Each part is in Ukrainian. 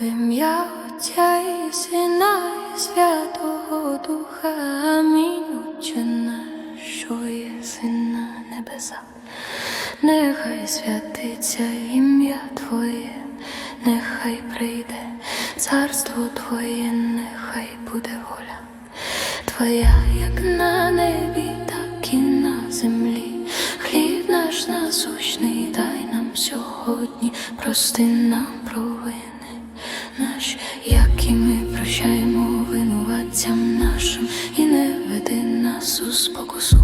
Ім'я Отця і Сина і Святого Духа Амінь. Отче наш, що єси на небесах, нехай святиться ім'я Твоє, нехай прийде царство Твоє, нехай буде воля Твоя, як на небі, так і на землі. Хліб наш насущний, дай нам сьогодні, прости нам провини наші, як і ми прощаємо винуватцям нашим, і не веди нас у спокусу,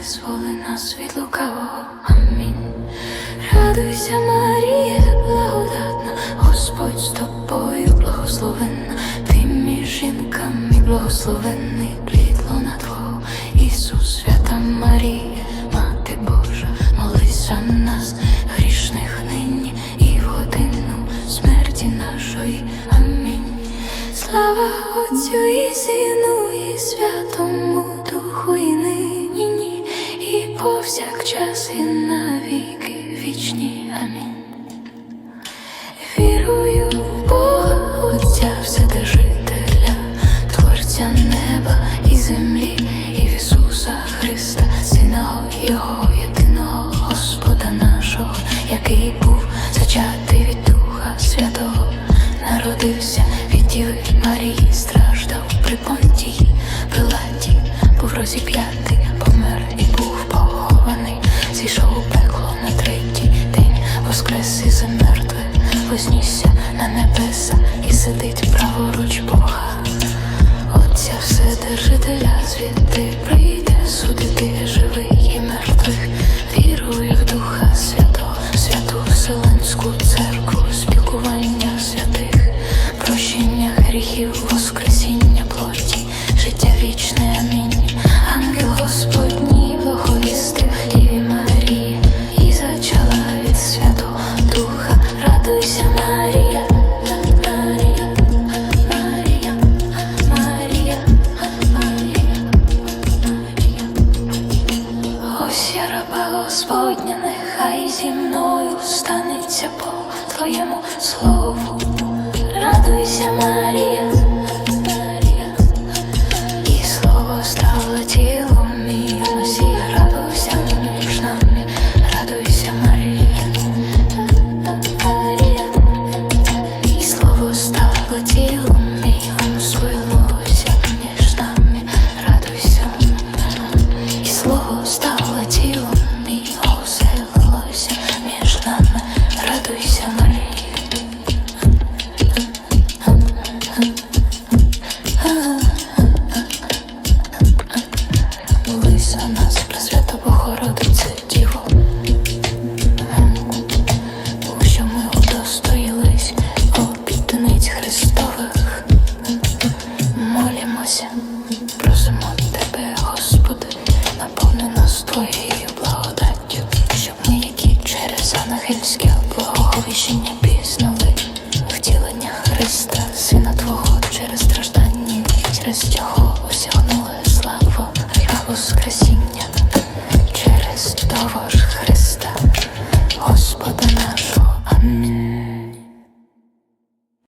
визволи нас від лукавого. Амінь. Радуйся, Марія, благодатна, Господь з тобою, благословенна, ти між жінками благословенний плід лона Твого, Ісус, свята Марія, Мати Божа, молись за нас, грішних нині і в годину смерті нашої. Амінь. Слава Отцю і Сину, і Святому Духу, і нині, повсякчас, і навіки вічні. Амінь. Вірую в Бога, Отця Вседержителя, Творця неба і землі, і в Ісуса Христа, Сина Його єдиного Господа нашого, який був зачатий воскрес мертвих, вознісся на небеса і сидить праворуч Бога. Отця Вседержителя звідти прийде судити живих і мертвих, вірую в Духа Святого, святу Вселенську церкву, спілкування святих, прощення гріхів, воскресіння плоті, життя вічне, амінь. Господня, нехай зі мною станеться по твоєму слову. Радуйся, Марія, за нас, Пресвята Богородице, Діво, що ми удостоїлись обітниць Христових. Молімося, просимо Тебе, Господи, наповни нас Твоєю благодаттю, щоб ми, які через ангельське благовіщення пізнали втілення Христа, Сина Твого, через страждання, через Його осягнули славу та